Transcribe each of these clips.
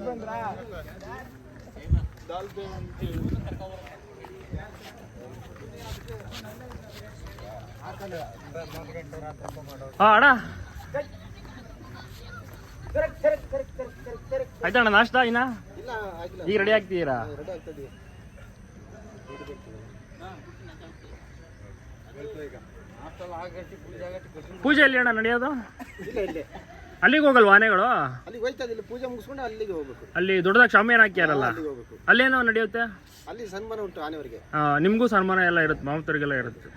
ಬಂದ್ರಾ ಹಾ ಅಣ್ಣ. ಆಯ್ತಣ್ಣ ನಾಷ್ಟ ಇನ್ನ? ಈಗ ರೆಡಿ ಆಗ್ತೀರಾ? ಪೂಜೆ ಎಲ್ಲಿ ಅಣ್ಣ ನಡೆಯೋದು? ಅಲ್ಲಿಗೆ ಹೋಗಲ್ವಾ ಆನೆಗಳು ಅಲ್ಲಿಗೆ ಹೋಯ್ತದೆ ಇಲ್ಲಿ ಪೂಜೆ ಮುಗಿಸ್ಕೊಂಡು ಅಲ್ಲಿಗೆ ಹೋಗ್ಬೇಕು. ಅಲ್ಲಿ ದೊಡ್ಡದಾಗಿ ಶಾಮಿಯಾನ ಹಾಕ್ಯಾರಲ್ಲ? ಅಲ್ಲಿಗೆ ಹೋಗ್ಬೇಕು. ಅಲ್ಲೇನೋ ನಡೆಯುತ್ತೆ? ಅಲ್ಲಿ ಸನ್ಮಾನ ಉಂಟು ಆನೆವರಿಗೆ ನಿಮಗೂ ಸನ್ಮಾನ ಎಲ್ಲ ಇರುತ್ತೆ ಮಾಮತರಿಗೆಲ್ಲ ಇರುತ್ತೆ.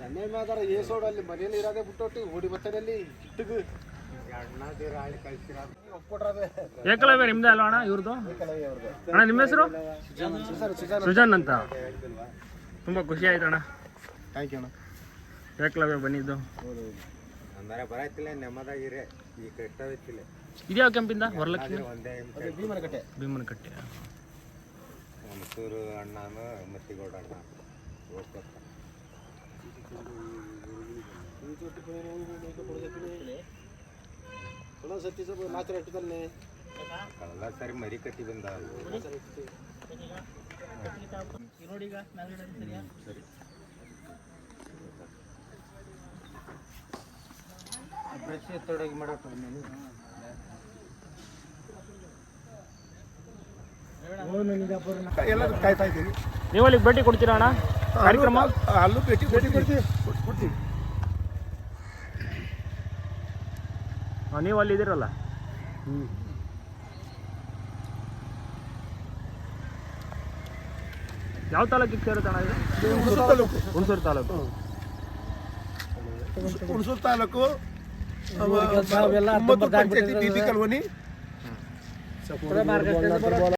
ಸನ್ನೆ ಮಾದಾರ ಏಸೋಡು ಅಲ್ಲಿ ಮನೆಯಲ್ಲಿ ಇರೋದೇ ಬಿಟ್ಟೊಟ್ಟು ಓಡಿ ಬತ್ತದಲ್ಲಿ ಇಟ್ಟಿಗೆ ಏಕಲವ್ಯ ನಿಮ್ದೇ ಅಲ್ವಾ ಅಣ್ಣ ಇವ್ರದ್ದು ಅಣ್ಣ ನಿಮ್ಮ ಹೆಸರು? ಸುಜಾನ್ ಅಂತ. ತುಂಬಾ ಖುಷಿ ಆಯ್ತು ಅಣ್ಣ. ಥ್ಯಾಂಕ್ ಯು ಅಣ್ಣ. ಏಕಲವ್ಯ ಬಂದಿದ್ದು. ಅಂದರೆ ಬರತ್ತಿಲ್ಲ ನೆಮ್ಮದಾಗಿರೇ. ಈ ಕಷ್ಟವಿತ್ತಿಲ್ಲ ಇದ್ಯಾವ ಕೆಂಪಿಂದ? ವರಲಕ್ಷ್ಮಿ? ಭೀಮನಕಟ್ಟೆ. ಭೀಮನಕಟ್ಟೆ. ಭೀಮನ ಕಟ್ಟೆ ಮಸೂರು ಅಣ್ಣನು ಮತ್ತಿಗೌಡ ಅಣ್ಣ. ಹೋಗ್ತಾರೆ ಸುಳ್ಳು ಸತ್ತಿ ಸ್ವಲ್ಪ ಮಾತ್ರ ಇಟ್ಟದಲ್ಲಿ ಕಳ್ಳ ಸರಿ ಮರಿ ಕಟ್ಟಿ ಬಂದ ಬ್ರಷ್ ತೊಡಗಿ ಮಾಡಕ್ಕೆ ಎಲ್ಲ ಕಾಯ್ತಾ ಇದ್ದೀವಿ ನೀವು ಅಲ್ಲಿಗೆ ಭೇಟಿ ಕೊಡ್ತೀರಾ ಅಣ್ಣ? ಕಾರ್ಯಕ್ರಮ? ಅಲ್ಲೂ ಭೇಟಿ ಭೇಟಿ ಕೊಡ್ತೀವಿ. ಕೊಡ್ತೀವಿ. ನೀವು ಅಲ್ಲಿ ಇದ್ದೀರಲ್ಲ ಯಾವ ತಾಲೂಕಿಗೆ ಸೇರುತ್ತಣ್ಣ ಇದು? ಹುಣಸೂರು ತಾಲೂಕು. ಹುಣಸೂರು ತಾಲೂಕು. ಹುಣಸೂರು ತಾಲೂಕು. ಕುಮ್ಮತ್ತು ಪಂಚಾಯತಿ ಬಿ ಬಿ ಕಲ್ವನಿ.